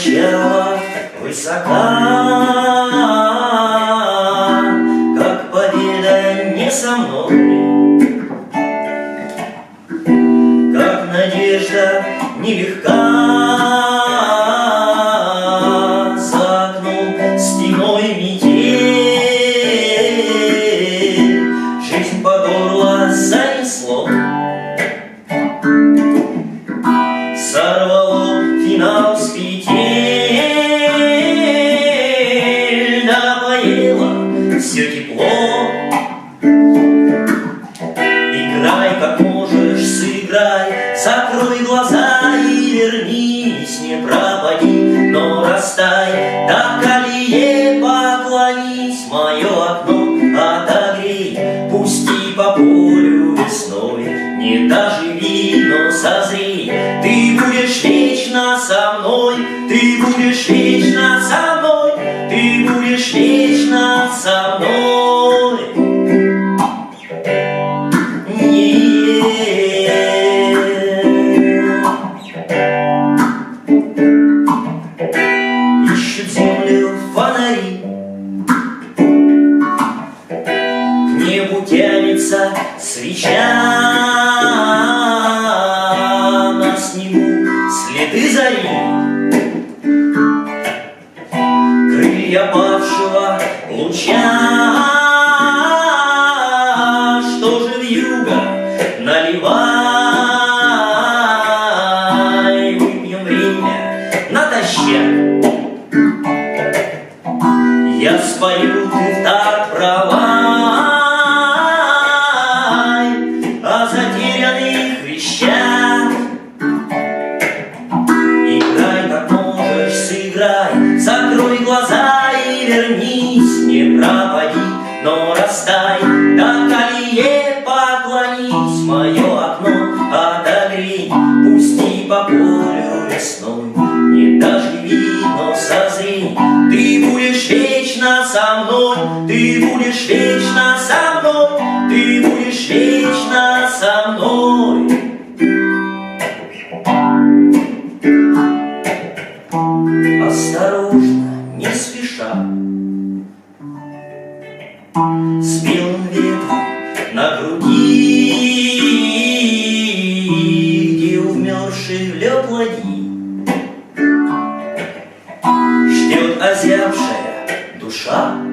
чело высока, Как победа не со мной, Как надежда нелегка. Все тепло. Играй, как можешь, сыграй, Закрой глаза и вернись, Не пропади, но растай, До колее поклонись, Мое окно отогрей, Пусти по полю весной, Не доживи, но созрей, Ты будешь вечно со мной, Ты будешь вечно со мной, Ты будешь вечно свеча снегу следы зари Крылья павшего луча. Что же в юго наливай? Выпьем время натощак Я спою, ты так провай Не пропади, но растай До колее поклонись Мое окно отогрей. Пусти по полю весной Не доживи, но созрей. Ты будешь вечно со мной Ты будешь вечно со мной Ты будешь вечно со мной. Осторожно, не спеша Сбил ветром на груди, Где умерший в лед ладьи. Ждет озявшая душа.